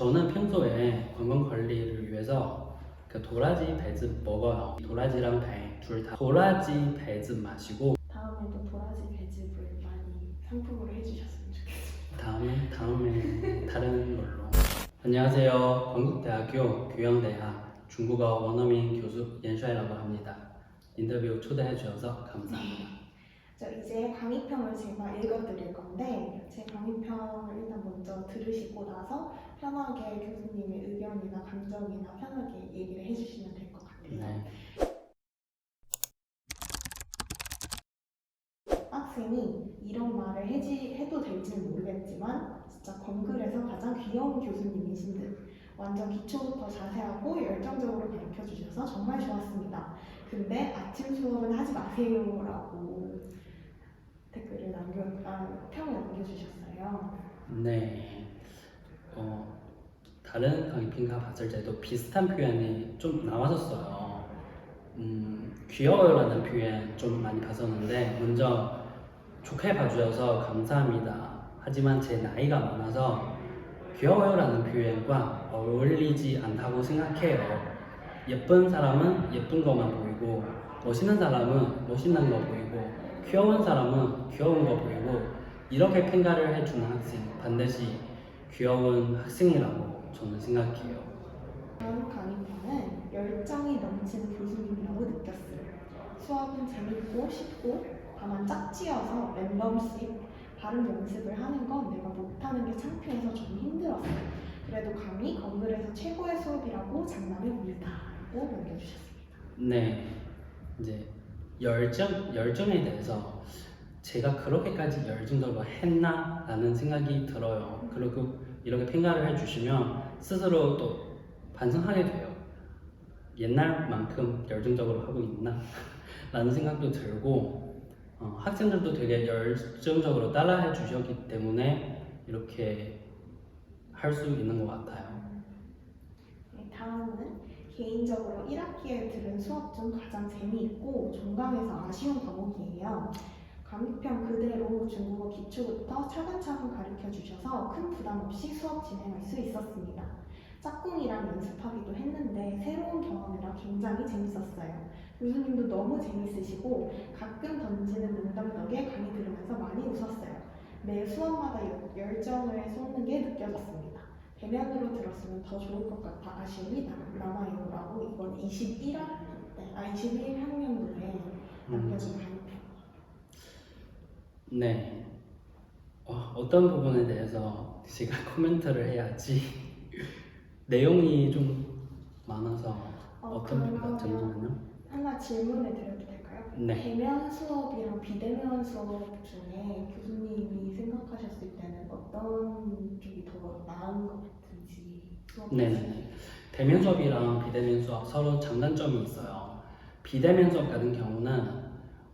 저는 평소에 건강 관리를 위해서 그 도라지 배즙 먹어요. 도라지랑 배 둘 다 도라지 배즙 마시고 다음에도 도라지 배즙을 많이 상품으로 해주셨으면 좋겠습니다. 다음에 다음에 다른 걸로. 안녕하세요. 건국대학교 교양대학 중국어 원어민 교수 연샤이라고 합니다. 인터뷰 초대해 주셔서 감사합니다. 저 이제 강의평을 제가 읽어드릴 건데 제 강의평을 일단 먼저 들으시고 나서 편하게 교수님의 의견이나 감정이나 편하게 얘기를 해주시면 될 것 같아요. 네. 학생이 이런 말을 해지, 해도 될지는 모르겠지만 진짜 건글에서 가장 귀여운 교수님이신 듯 완전 기초부터 자세하고 열정적으로 가르쳐 주셔서 정말 좋았습니다. 근데 아침 수업은 하지 마세요라고 댓글을 남겨 아, 평을 남겨주셨어요. 네. 어, 다른 강의평가 봤을 때도 비슷한 표현이 좀 나왔었어요. 음, 귀여워요라는 표현 좀 많이 봤었는데 먼저 좋게 봐주셔서 감사합니다. 하지만 제 나이가 많아서 귀여워요라는 표현과 어울리지 않다고 생각해요. 예쁜 사람은 예쁜 것만 보이고 멋있는 사람은 멋있는 거 보이고 귀여운 사람은 귀여운 거 보이고 이렇게 평가를 해주는 학생 반드시 귀여운 학생이라고 저는 생각해요. 다음 강의편은 열정이 넘치는 교수님이라고 느꼈어요. 수업은 재밌고 쉽고 다만 짝지어서 랜덤씩 발음 연습을 하는 건 내가 못하는 게 창피해서 좀 힘들었어요. 그래도 감히 건글에서 최고의 수업이라고 장담해봅니다. 라고 남겨주셨습니다. 네, 이제 열정 열정에 대해서 제가 그렇게까지 열정적으로 했나 라는 생각이 들어요. 그리고 이렇게 평가를 해주시면 스스로 또 반성하게 돼요. 옛날만큼 열정적으로 하고 있나? 라는 생각도 들고 어, 학생들도 되게 열정적으로 따라해 주셨기 때문에 이렇게 할 수 있는 것 같아요. 네, 다음은 개인적으로 1학기에 들은 수업 중 가장 재미있고 종강에서 아쉬운 과목이에요. 강의편 그대로 중국어 기초부터 차근차근 가르쳐 주셔서 큰 부담 없이 수업 진행할 수 있었습니다. 짝꿍이랑 연습하기도 했는데 새로운 경험이라 굉장히 재밌었어요. 교수님도 너무 재밌으시고 가끔 던지는 농담 덕에 강의 들으면서 많이 웃었어요. 매 수업마다 열- 열정을 쏟는 게 느껴졌습니다. 대면으로 들었으면 더 좋을 것 같아 아쉬움이 남- 남아요 라고 이번 21학 네, 아 21학년도에 남겨진 강의편. 네. 어, 어떤 부분에 대해서 제가 코멘트를 해야지 내용이 좀 많아서 어, 어떤 부분 그러면 잠시만요. 하나 질문을 드려도 될까요? 네. 대면 수업이랑 비대면 수업 중에 교수님이 생각하셨을 때는 어떤 쪽이 더 나은 것 같은지 수업 네. 대면 수업이랑 비대면 수업 서로 장단점이 있어요. 비대면 수업 같은 경우는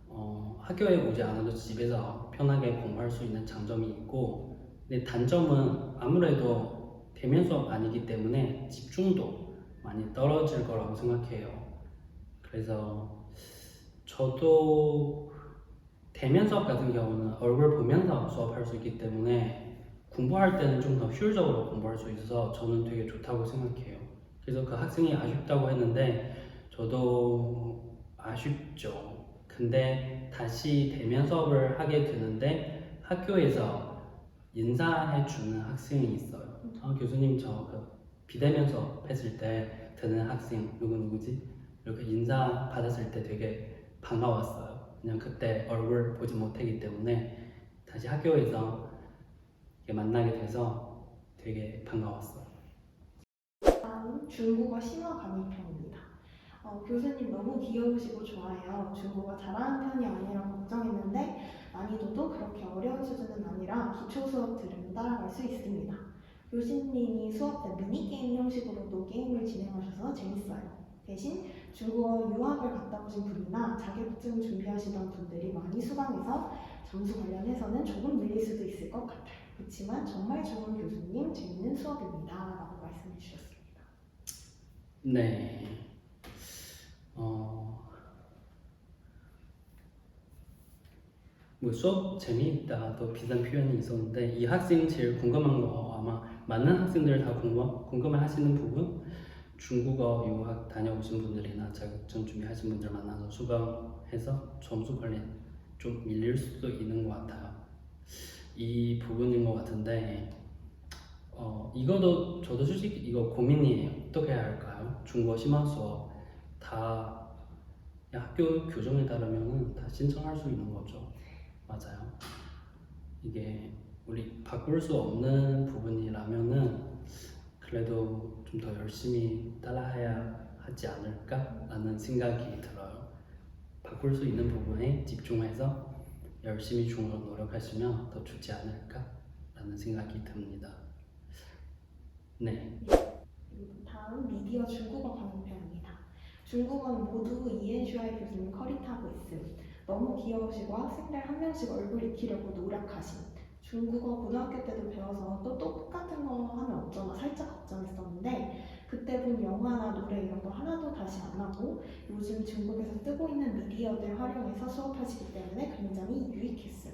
어, 학교에 오지 않아도 집에서 편하게 공부할 수 있는 장점이 있고, 근데 단점은 아무래도 대면 수업 아니기 때문에 집중도 많이 떨어질 거라고 생각해요. 그래서 저도 대면 수업 같은 경우는 얼굴 보면서 수업할 수 있기 때문에 공부할 때는 좀 더 효율적으로 공부할 수 있어서 저는 되게 좋다고 생각해요. 그래서 그 학생이 아쉽다고 했는데 저도 아쉽죠. 근데 다시 대면 수업을 하게 되는데 학교에서 인사해 주는 학생이 있어요. 아, 교수님 저 그 비대면 수업 했을 때 듣는 학생 누구 누구지? 이렇게 인사 받았을 때 되게 반가웠어요. 그냥 그때 얼굴 보지 못하기 때문에 다시 학교에서 만나게 돼서 되게 반가웠어요. 다음 중국어 심화 강의편입니다. 어, 교수님 너무 귀여우시고 좋아요. 중국어 잘하는 편이 아니라 걱정했는데 난이도도 그렇게 어려운 수준은 아니라 기초 수업 들으면 따라갈 수 있습니다. 교수님이 수업 때 미니게임 형식으로 도 게임을 진행하셔서 재밌어요. 대신 중국어 유학을 갔다 오신 분이나 자격증 준비하시던 분들이 많이 수강해서 점수 관련해서는 조금 밀릴 수도 있을 것 같아요. 그렇지만 정말 좋은 교수님, 재밌는 수업입니다. 라고 말씀해 주셨습니다. 네. 어. 뭐 수업 재미있다 또 비슷한 표현이 있었는데 이 학생 제일 궁금한 거 아마 많은 학생들 다 궁금, 궁금해 하시는 부분 중국어 유학 다녀오신 분들이나 자격증 준비하신 분들 만나서 수강해서 점수 관련 좀 밀릴 수도 있는 것 같아요. 이 부분인 것 같은데 어 이거도 저도 솔직히 이거 고민이에요. 어떻게 해야 할까요? 중국어 심화 수업 다 학교 교정에 따르면은 다 신청할 수 있는 거죠. 맞아요. 이게 우리 바꿀 수 없는 부분이라면은 그래도 좀 더 열심히 따라해야 하지 않을까라는 생각이 들어요. 바꿀 수 있는 부분에 집중해서 열심히 중국어 노력하시면 더 좋지 않을까라는 생각이 듭니다. 네, 다음 미디어 중국어 강의편입니다. 중국어는 모두 이엔슈아이 교수님 커리타고 있음. 너무 귀여우시고 학생들 한 명씩 얼굴 익히려고 노력하심. 중국어 고등학교 때도 배워서 또 똑같은 거 하면 어쩌나 살짝 걱정했었는데 그때 본 영화나 노래 이런 거 하나도 다시 안 하고 요즘 중국에서 뜨고 있는 미디어들 활용해서 수업하시기 때문에 굉장히 유익했어요.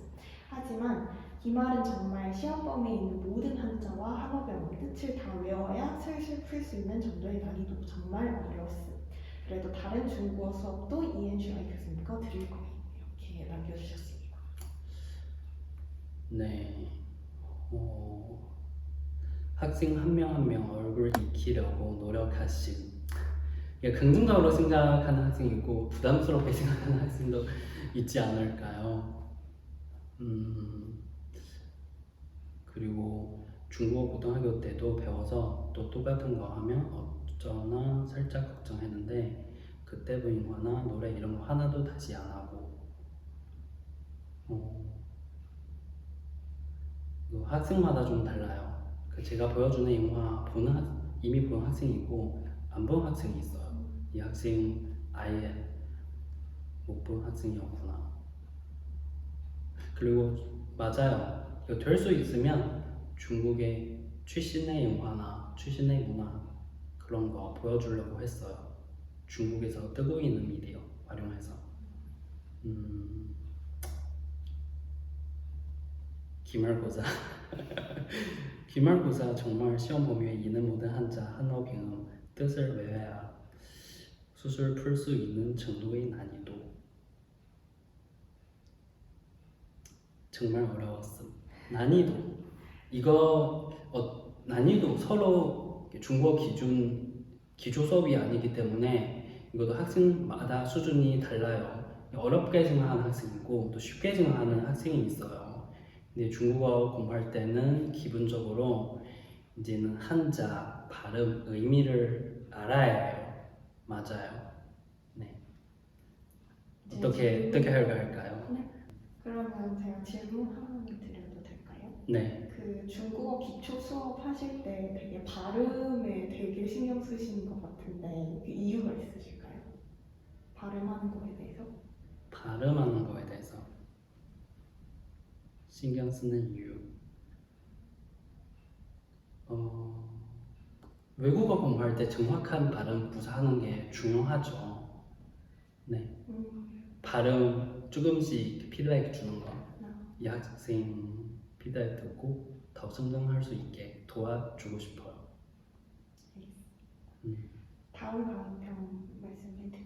하지만 이 말은 정말 시험 범위에 있는 모든 한자와 한어병 뜻을 다 외워야 슬슬 풀 수 있는 정도의 난이도 정말 어려웠음. 그래도 다른 중국어 수업도 이엔 슈아이 교수님 거 드릴 거예요. 이렇게 남겨주셨습니다. 네. 어, 학생 한 명 한 명 얼굴 익히려고 노력하심. 이게 긍정적으로 생각하는 학생이 있고 부담스럽게 생각하는 학생도 있지 않을까요? 음, 그리고 중국어 고등학교 때도 배워서 또 똑같은 거 하면 어쩌나 살짝 걱정했는데 그때 배운 거나 노래 이런 거 하나도 다시 안 하고 어, 그 학생마다 좀 달라요. 그 제가 보여주는 영화 보는 학- 이미 본 학생이 있고 안 본 학생이 있어요. 이 학생 아예 못 본 학생이었구나. 그리고 맞아요. 이거 될 수 있으면 중국의 최신의 영화나 최신의 문화 그런 거 보여주려고 했어요. 중국에서 뜨고 있는 미디어 활용해서. 음, 기말고사. 기말고사 정말 시험 범위에 있는 모든 한자, 한어, 병음 뜻을 외워야 수술 풀 수 있는 정도의 난이도. 정말 어려웠음. 난이도. 이거 어, 난이도 서로 중국어 기준 기초 수업이 아니기 때문에 이것도 학생마다 수준이 달라요. 어렵게 생각하는 학생이 있고 또 쉽게 생각하는 학생이 있어요. 근데 중국어 공부할 때는 기본적으로 이제는 한자, 발음, 의미를 알아야 해요. 맞아요. 네. 어떻게 어떻게 할까요? 그러면 제가 질문 하나 드려도 될까요? 네. 그 중국어 기초 수업 하실 때 되게 발음에 되게 신경 쓰시는 것 같은데 그 이유가 있으실까요? 발음하는 거에 대해서? 발음하는 거에 대해서 신경 쓰는 이유. 어, 외국어 공부할 때 정확한 발음 구사하는 게 중요하죠. 네. 음, 발음 조금씩 피드백 주는 거. 아, 이 학생 피드백 듣고 더 성장할 수 있게 도와주고 싶어요. 음, 다음 강의편 말씀해 드릴게요.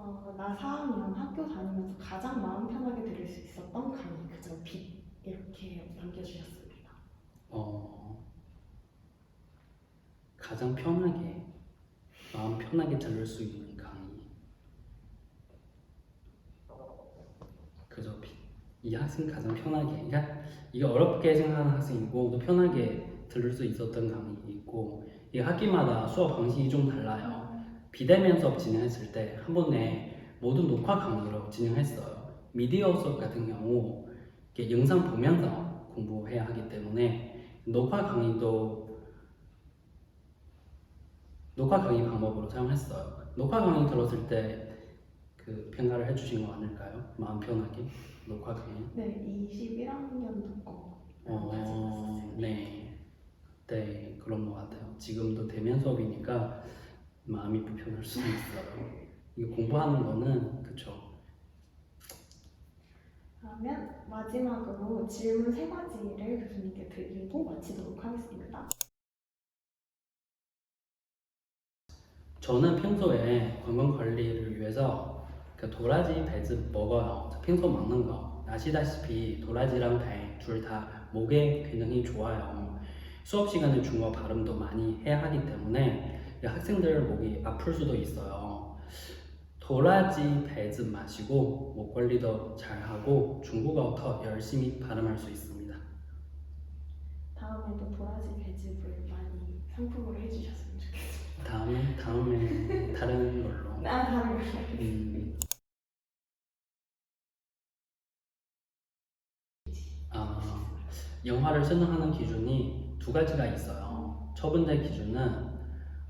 어, 나 4학년 학교 다니면서 가장 마음 편하게 들을 수 있었던 강의 그저 빛 이렇게 남겨주셨습니다. 어, 가장 편하게 마음 편하게 들을 수 있는 강의. 그저 비- 이 학생 가장 편하게, 그러니까 이게 어렵게 생각하는 학생이고 또 편하게 들을 수 있었던 강의 있고 이 학기마다 수업 방식이 좀 달라요. 비대면 수업 진행했을 때 한 번에 모든 녹화 강의로 진행했어요. 미디어 수업 같은 경우 이렇게 영상 보면서 공부해야 하기 때문에 녹화 강의도 녹화 강의 방법으로 사용했어요. 녹화 강의 들었을 때 그 평가를 해주신 거 아닐까요? 마음 편하게 녹화 강의. 네, 21학년도 거 어. 네, 네 그런 것 같아요. 지금도 대면 수업이니까 마음이 불편할 수 있어요. 이거 공부하는 거는 그쵸. 그러면 마지막으로 질문 세 가지를 교수님께 드리고 마치도록 하겠습니다. 저는 평소에 건강 관리를 위해서 그 도라지 배즙 먹어요. 저 평소 먹는 거 아시다시피 도라지랑 배 둘 다 목에 굉장히 좋아요. 수업 시간에 중국어 발음도 많이 해야 하기 때문에 학생들 목이 아플 수도 있어요. 도라지 배즙 마시고 목 관리도 잘 하고 중국어 더 열심히 발음할 수 있습니다. 다음에도 도라지 배즙을 많이 상품으로 해주셨으면 좋겠습니다. 다음에 다음에 다른 걸로. 아, 다른 거. 음. 아, 영화를 선정하는 기준이 두 가지가 있어요. 첫 번째 기준은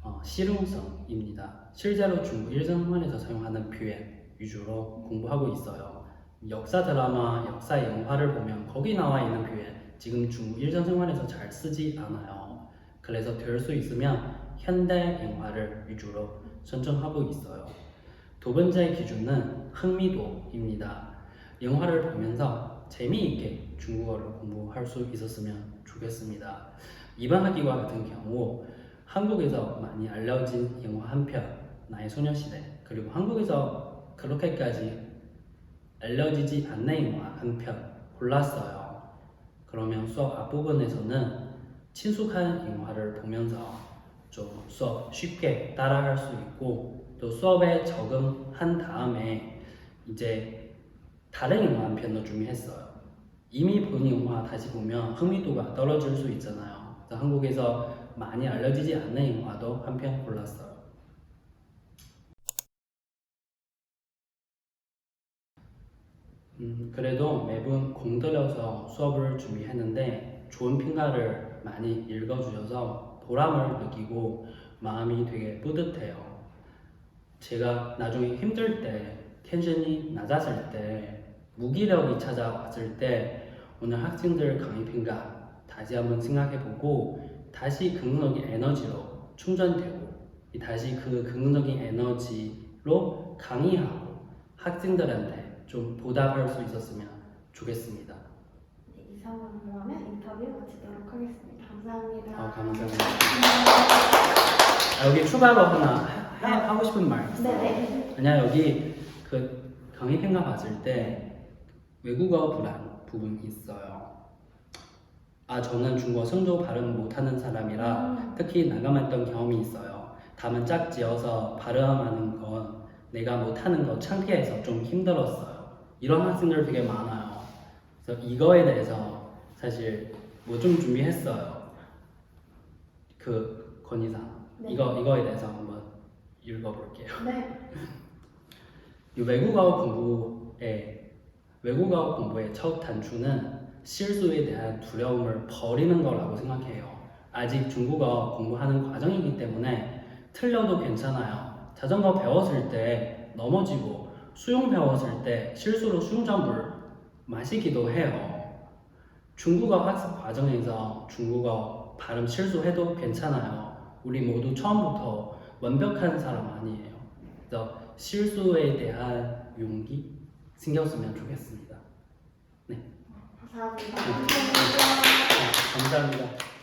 어, 실용성입니다. 실제로 중국 일생활에서 사용하는 표현 위주로 공부하고 있어요. 역사 드라마, 역사 영화를 보면 거기 나와 있는 표현 지금 중국 일생활에서 잘 쓰지 않아요. 그래서 될 수 있으면 현대 영화를 위주로 선정하고 있어요. 두 번째 기준은 흥미도입니다. 영화를 보면서 재미있게 중국어를 공부할 수 있었으면 좋겠습니다. 이번 학기와 같은 경우 한국에서 많이 알려진 영화 한 편, 나의 소녀시대, 그리고 한국에서 그렇게까지 알려지지 않는 영화 한 편 골랐어요. 그러면 수업 앞부분에서는 친숙한 영화를 보면서 좀 수업 쉽게 따라갈 수 있고 또 수업에 적응한 다음에 이제 다른 영화 한 편도 준비했어요. 이미 본 영화 다시 보면 흥미도가 떨어질 수 있잖아요. 그래서 한국에서 많이 알려지지 않는 영화도 한 편 골랐어요. 음, 그래도 매번 공들여서 수업을 준비했는데 좋은 평가를 많이 읽어주셔서 보람을 느끼고 마음이 되게 뿌듯해요. 제가 나중에 힘들 때, 텐션이 낮아질 때, 무기력이 찾아왔을 때 오늘 학생들 강의 평가 다시 한번 생각해보고 다시 긍정적인 에너지로 충전되고 이 다시 그 긍정적인 에너지로 강의하고 학생들한테 좀 보답할 수 있었으면 좋겠습니다. 네, 이상으로 그러면 인터뷰 마치도록 하겠습니다. 감사합니다. 아, 감사합니다. 아, 여기 추가로 하나 해- 하고 싶은 말 있어요. 네네. 그냥 여기 그 강의 평가 봤을 때 외국어 불안 부분이 있어요. 아 저는 중국어 성조 발음 못하는 사람이라 음. 특히 나감했던 경험이 있어요. 답은 짝지어서 발음하는 건 내가 못하는 거 창피해서 좀 힘들었어요. 이런 학생들 되게 많아요. 그래서 이거에 대해서 사실 뭐 좀 준비했어요. 그 건의사항. 네. 이거 이거에 대해서 한번 읽어볼게요. 네. 이 외국어 공부의 외국어 공부의 첫 단추는 실수에 대한 두려움을 버리는 거라고 생각해요. 아직 중국어 공부하는 과정이기 때문에 틀려도 괜찮아요. 자전거 배웠을 때 넘어지고 수영 배웠을 때 실수로 수영장물 마시기도 해요. 중국어 학습 과정에서 중국어 발음 실수해도 괜찮아요. 우리 모두 처음부터 완벽한 사람 아니에요. 그래서 실수에 대한 용기 생겼으면 좋겠습니다. 감사합니다. 네. 감사합니다.